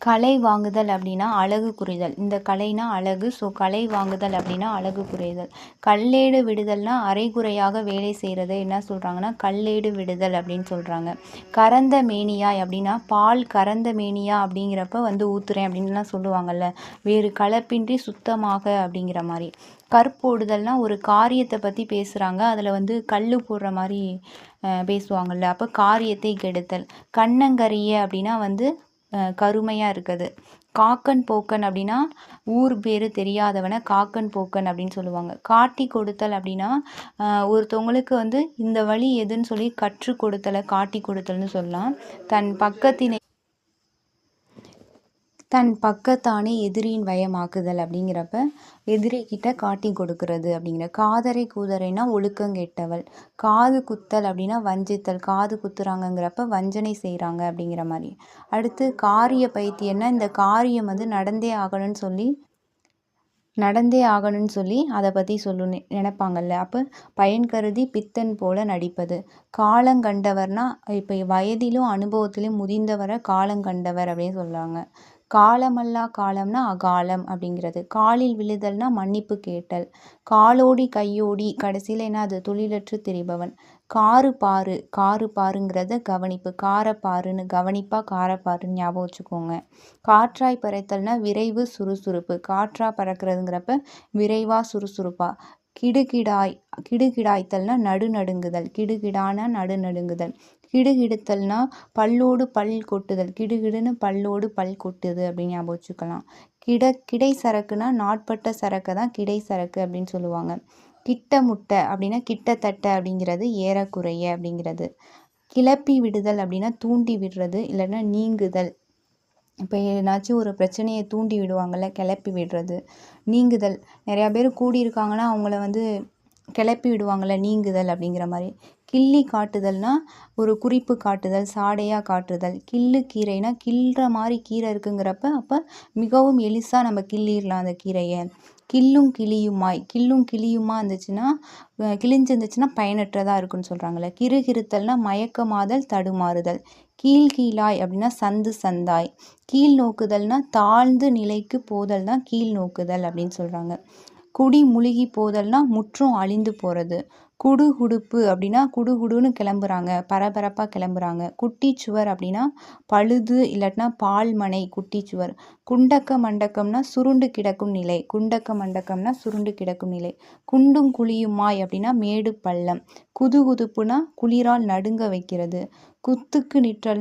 கலை வாங்குதல் அப்படின்னா அழகு குறைதல். இந்த கலைனா அழகு ஸோ கலை வாங்குதல் அப்படின்னா அழகு குறைதல். கல்லேடு விடுதல்னா அரைகுறையாக வேலை செய்கிறது என்ன சொல்கிறாங்கன்னா கல்லேடு விடுதல் அப்படின்னு சொல்கிறாங்க கறந்த மேனியாய் அப்படின்னா பால் கறந்த மேனியா அப்படிங்கிறப்ப வந்து ஊத்துறேன் அப்படின்லாம் சொல்லுவாங்கல்ல. வேறு கலப்பின்றி சுத்தமாக அப்படிங்கிற மாதிரி. கற்போடுதல்னா ஒரு காரியத்தை பற்றி பேசுகிறாங்க அதில் வந்து கல் போடுற மாதிரி பேசுவாங்கள்ல அப்போ காரியத்தை கெடுத்தல். கண்ணங்கரிய அப்படின்னா வந்து கருமையாக இருக்குது. காக்கன் போக்கன் அப்படின்னா ஊர் பேர் தெரியாதவனை காக்கன் போக்கன் அப்படின்னு சொல்லுவாங்க. காட்டி கொடுத்தல் அப்படின்னா ஒருத்தவங்களுக்கு வந்து இந்த வழி எதுன்னு சொல்லி கற்றுக் கொடுத்தலை காட்டி கொடுத்தல்னு சொல்லலாம். தன் பக்கத்தினை தன் பக்கத்தானே எதிரியின் வயமாக்குதல் அப்படிங்கிறப்ப எதிரிக்கிட்ட காட்டி கொடுக்கறது அப்படிங்கிற. காதரை கூதரைனா ஒழுக்கங்கெட்டவள் காது குத்தல் அப்படின்னா வஞ்சித்தல். காது குத்துறாங்கங்கிறப்ப வஞ்சனை செய்கிறாங்க அப்படிங்கிற மாதிரி. அடுத்து காரிய பைத்தியம்னா இந்த காரியம் வந்து நடந்தே ஆகணும்னு சொல்லி நடந்தே ஆகணும்னு சொல்லி அதை பற்றி சொல்லு நினைப்பாங்கல்ல. அப்போ பயன் கருதி பித்தன் போல நடிப்பது. காலங்கண்டவர்னா இப்போ வயதிலும் அனுபவத்திலும் முதிர்ந்தவரை காலங்கண்டவர் அப்படின்னு சொல்கிறாங்க காலமல்லா காலம்னா அகாலம் அப்படிங்கிறது. காலில் விழுதல்னா மன்னிப்பு கேட்டல். காலோடி கையோடி கடைசியில் என்ன அது? தொழிலற்று திரிபவன். காரு பாரு காரு பாருங்கிறத கவனிப்பு காரப்பாருன்னு கவனிப்பாக காரப்பாருன்னு ஞாபகம் வச்சுக்கோங்க. காற்றாய் பறைத்தல்னா விரைவு சுறுசுறுப்பு. காற்றா பறக்கிறதுங்கிறப்ப விரைவாக சுறுசுறுப்பாக கிடுகிடாய் கிடுகிடாய்த்தல்னா நடுநடுங்குதல். கிடுகிடான நடுநடுங்குதல். கிடுகிடுத்தல்னா பல்லோடு பல் கொட்டுதல். கிடுகிடுன்னு பல்லோடு பல் கொட்டுது அப்படின்னு ஞாபகம் வச்சுக்கலாம். கிட கிடை சரக்குனா நாட்பட்ட சரக்கை தான் கிடை சரக்கு அப்படின்னு சொல்லுவாங்க. கிட்ட முட்டை அப்படின்னா கிட்டத்தட்ட அப்படிங்கிறது ஏறக்குறைய அப்படிங்கிறது. கிளப்பி விடுதல் அப்படின்னா தூண்டி விடுறது இல்லைன்னா நீங்குதல். இப்போ ஏதாச்சும் ஒரு பிரச்சனையை தூண்டி விடுவாங்கள்ல கிளப்பி விடுறது நீங்குதல். நிறையா பேர் கூடியிருக்காங்கன்னா அவங்கள வந்து கிளப்பி விடுவாங்கள்ல நீங்குதல் அப்படிங்கிற மாதிரி. கிள்ளி காட்டுதல்னா ஒரு குறிப்பு காட்டுதல் சாடையாக காட்டுதல். கிள்ளு கீரைனா கிள்ற மாதிரி கீரை இருக்குங்கிறப்ப அப்போ மிகவும் எளிசாக நம்ம கிள்ளிடலாம் அந்த கீரையை. கில்லும் கிளியுமாய். கில்லும் கிளியுமா இருந்துச்சுன்னா கிழிஞ்சிருந்துச்சுன்னா பயனற்றதாக இருக்குன்னு சொல்கிறாங்களே கிரு மயக்கமாதல் தடுமாறுதல். கீழ் கீழாய் அப்படின்னா சந்து சந்தாய். கீழ் நோக்குதல்னா தாழ்ந்து நிலைக்கு போதல் தான் கீழ் நோக்குதல் அப்படின்னு சொல்கிறாங்க குடி முழுகி போதல்னா முற்றும் அழிந்து போகிறது குடுகுடுப்பு அப்படின்னா குடுகுடுன்னு கிளம்புறாங்க. பரபரப்பாக கிளம்புறாங்க. குட்டிச்சுவர் அப்படின்னா பழுது இல்லாட்டினா பால்மனை குட்டிச்சுவர் குண்டக்க மண்டக்கம்னா சுருண்டு கிடக்கும் நிலை. குண்டக்க மண்டக்கம்னா சுருண்டு கிடக்கும் நிலை. குண்டும் குழியுமாய் அப்படின்னா மேடு பள்ளம். குதுகுதுப்புனா குளிரால் நடுங்க வைக்கிறது. குத்துக்கு நிற்றல்